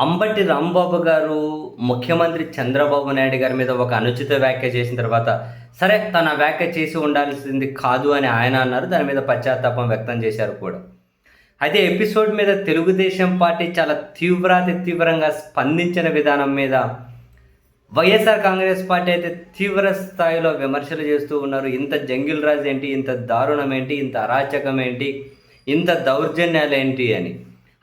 అంబటి రాంబాబు గారు ముఖ్యమంత్రి చంద్రబాబు నాయుడు గారి మీద ఒక అనుచిత వ్యాఖ్య చేసిన తర్వాత సరే తన వ్యాఖ్య చేసి ఉండాల్సింది కాదు అని ఆయన అన్నారు. దాని మీద పశ్చాత్తాపం వ్యక్తం చేశారు కూడా. అయితే ఎపిసోడ్ మీద తెలుగుదేశం పార్టీ చాలా తీవ్రాతి తీవ్రంగా స్పందించిన విధానం మీద వైఎస్ఆర్ కాంగ్రెస్ పార్టీ అయితే తీవ్ర స్థాయిలో విమర్శలు చేస్తూ ఉన్నారు. ఇంత జంగిల్ రాజ్ ఏంటి? ఇంత దారుణం ఏంటి? ఇంత అరాచకం ఏంటి? ఇంత దౌర్జన్యాలు ఏంటి అని.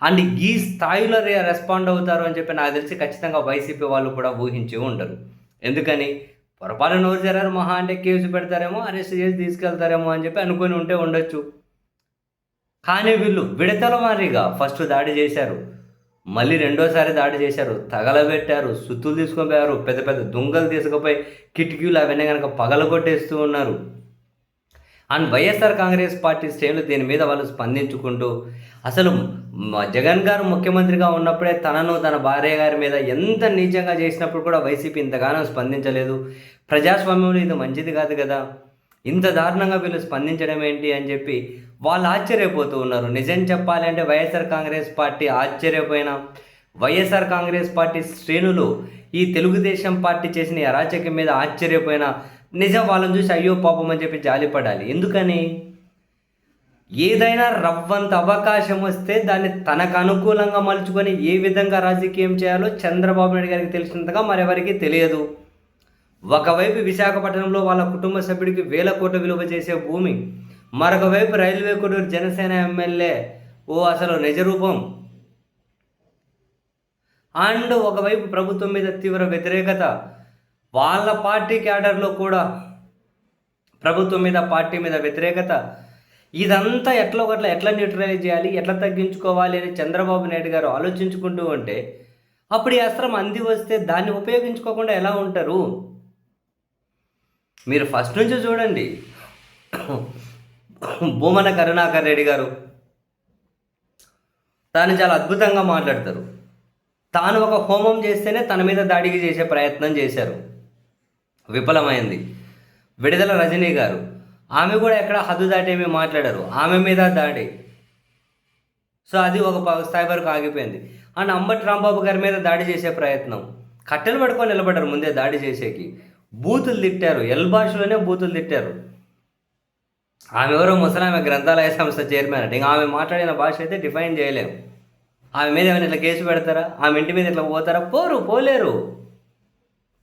అండ్ ఈ స్థాయిలో రే- రెస్పాండ్ అవుతారు అని చెప్పి నాకు తెలిసి ఖచ్చితంగా వైసీపీ వాళ్ళు కూడా ఊహించి ఉండరు. ఎందుకని? పొరపాటు నోరు జరారు మహా అంటే కేసు పెడతారేమో అరెస్ట్ చేసి తీసుకెళ్తారేమో అని చెప్పి అనుకొని ఉంటే ఉండొచ్చు. కానీ వీళ్ళు విడతల వారీగా ఫస్ట్ దాడి చేశారు. మళ్ళీ రెండోసారి దాడి చేశారు. తగలబెట్టారు సుత్తులు తీసుకొని పోయారు. పెద్ద పెద్ద దుంగలు తీసుకుపోయి కిటికీలు అవన్నీ కనుక పగలగొట్టేస్తూ ఉన్నారు. అండ్ వైఎస్ఆర్ కాంగ్రెస్ పార్టీ శ్రేణులు దీని మీద వాళ్ళు స్పందించుకుంటూ అసలు జగన్ గారు ముఖ్యమంత్రిగా ఉన్నప్పుడే తనను తన భార్య గారి మీద ఎంత నీచంగా చేసినప్పుడు కూడా వైసీపీ ఇంతగానో స్పందించలేదు. ప్రజాస్వామ్యంలో ఇది మంచిది కాదు కదా. ఇంత దారుణంగా వీళ్ళు స్పందించడం ఏంటి అని చెప్పి వాళ్ళు ఆశ్చర్యపోతూ ఉన్నారు. నిజం చెప్పాలంటే వైఎస్ఆర్ కాంగ్రెస్ పార్టీ ఆశ్చర్యపోయిన వైఎస్ఆర్ కాంగ్రెస్ పార్టీ శ్రేణులు ఈ తెలుగుదేశం పార్టీ చేసిన అరాచకం మీద ఆశ్చర్యపోయిన నిజం వాళ్ళని చూసి అయ్యో పాపం అని చెప్పి జాలిపడాలి. ఎందుకని? ఏదైనా రవ్వంత అవకాశం వస్తే దాన్ని తనకు అనుకూలంగా మలుచుకొని ఏ విధంగా రాజకీయం చేయాలో చంద్రబాబు నాయుడు గారికి తెలిసినంతగా మరెవరికి తెలియదు. ఒకవైపు విశాఖపట్నంలో వాళ్ళ కుటుంబ సభ్యుడికి వేల కోట్ల విలువ చేసే భూమి మరొక వైపు రైల్వే కొడూరు జనసేన ఎమ్మెల్యే ఓ అసలు నిజరూపం. అండ్ ఒకవైపు ప్రభుత్వం మీద తీవ్ర వ్యతిరేకత వాళ్ళ పార్టీ క్యాడర్లో కూడా ప్రభుత్వం మీద పార్టీ మీద వ్యతిరేకత. ఇదంతా ఎట్లా ఒకట్లా ఎట్లా న్యూట్రలైజ్ చేయాలి ఎట్లా తగ్గించుకోవాలి అని చంద్రబాబు నాయుడు గారు ఆలోచించుకుంటూ ఉంటే అప్పుడు ఈ అస్త్రం అంది వస్తే దాన్ని ఉపయోగించుకోకుండా ఎలా ఉంటారు? మీరు ఫస్ట్ నుంచి చూడండి. భూమన కరుణాకర్ రెడ్డి గారు తాను చాలా అద్భుతంగా మాట్లాడతారు. తాను ఒక హోమం చేస్తేనే తన మీద దాడికి చేసే ప్రయత్నం చేశారు. విఫలమైంది. విడుదల రజనీ గారు ఆమె కూడా ఎక్కడ హద్దు దాటేమీ మాట్లాడారు. ఆమె మీద దాడి. సో అది ఒక స్థాయి వరకు ఆగిపోయింది. అండ్ అంబటి రాంబాబు గారి మీద దాడి చేసే ప్రయత్నం. కట్టెలు పట్టుకొని నిలబడ్డారు ముందే దాడి చేసేకి. బూతులు తిట్టారు. ఎల్ భాషలోనే బూతులు తిట్టారు. ఆమె ఎవరో ముసలామె గ్రంథాలయ సంస్థ చైర్మన్ అంటే ఇంకా ఆమె మాట్లాడిన భాష అయితే డిఫైన్ చేయలేము ఆమె మీద ఏమైనా ఇట్లా కేసు పెడతారా? ఆమె ఇంటి మీద ఇట్లా పోతారా? పోరు పోలేరు.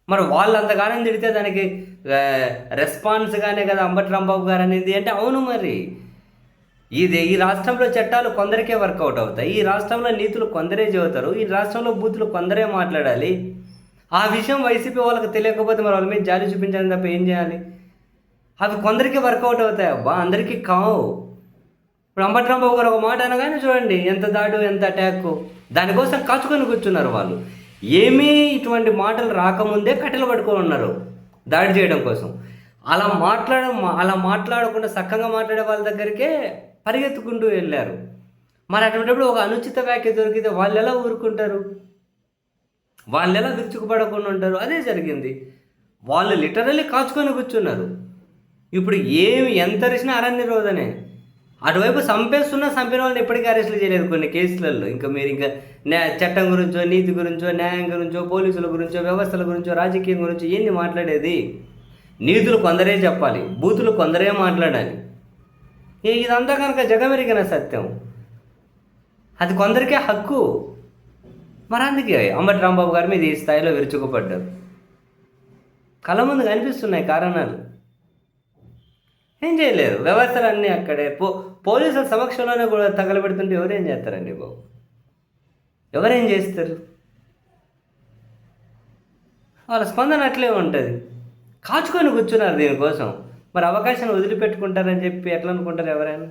మరి వాళ్ళు అంతగానం తిడితే దానికి రెస్పాన్స్గానే కదా అంబటి రాంబాబు గారు అనేది? అంటే అవును మరి. ఇది ఈ రాష్ట్రంలో చట్టాలు కొందరికే వర్కౌట్ అవుతాయి. ఈ రాష్ట్రంలో నీతులు కొందరే చెబుతారు. ఈ రాష్ట్రంలో బూతులు కొందరే మాట్లాడాలి. ఆ విషయం వైసీపీ వాళ్ళకి తెలియకపోతే మరి వాళ్ళ మీద జాలి చూపించాలి తప్ప ఏం చేయాలి? అవి కొందరికి వర్కౌట్ అవుతాయి. అబ్బా అందరికీ కావు. ఇప్పుడు అంబట్రాంబాబు గారు ఒక మాట అనగానే చూడండి ఎంత దాడు ఎంత అటాక్. దానికోసం కాచుకొని కూర్చున్నారు వాళ్ళు. ఏమీ ఇటువంటి మాటలు రాకముందే కట్టెలు పట్టుకొని ఉన్నారు దాడి చేయడం కోసం. అలా మాట్లాడ అలా మాట్లాడకుండా సక్కంగా మాట్లాడే వాళ్ళ దగ్గరికే పరిగెత్తుకుంటూ వెళ్ళారు. మరి అటువంటిప్పుడు ఒక అనుచిత వ్యాఖ్య దొరికితే వాళ్ళు ఎలా ఊరుకుంటారు? వాళ్ళు ఎలా విరుచుకుపడకుండా ఉంటారు? అదే జరిగింది. వాళ్ళు లిటరల్లీ కాచుకొని కూర్చున్నారు. ఇప్పుడు ఏమి ఎంత అరిసినా అరణ్య రోదనే. అటువైపు చంపేస్తున్నా చంపిన వాళ్ళని ఎప్పటికీ అరెస్టులు చేయలేదు కొన్ని కేసులలో. ఇంకా మీరు ఇంకా న్యా చట్టం గురించో నీతి గురించో న్యాయం గురించో పోలీసుల గురించో వ్యవస్థల గురించో రాజకీయం గురించో ఏంది మాట్లాడేది? నీతులు కొందరే చెప్పాలి బూతులు కొందరే మాట్లాడాలి. ఇదంతా కనుక జగమెరిగిన సత్యం. అది కొందరికే హక్కు. మరి అందుకే అంబటి రాంబాబు గారి మీద ఈ స్థాయిలో విరుచుకుపడ్డారు. కళ్ళ ముందు కనిపిస్తున్నాయి కారణాలు. ఏం చేయలేరు. వ్యవస్థలు అన్నీ అక్కడే. పో పోలీసుల సమక్షంలోనే కూడా తగలబెడుతుంటే ఎవరేం చేస్తారండి బాబు? ఎవరేం చేస్తారు? వాళ్ళ స్పందన అట్లే ఉంటుంది. కాచుకొని కూర్చున్నారు దీనికోసం. మరి అవకాశాన్ని వదిలిపెట్టుకుంటారని చెప్పి ఎట్లా అనుకుంటారు ఎవరైనా?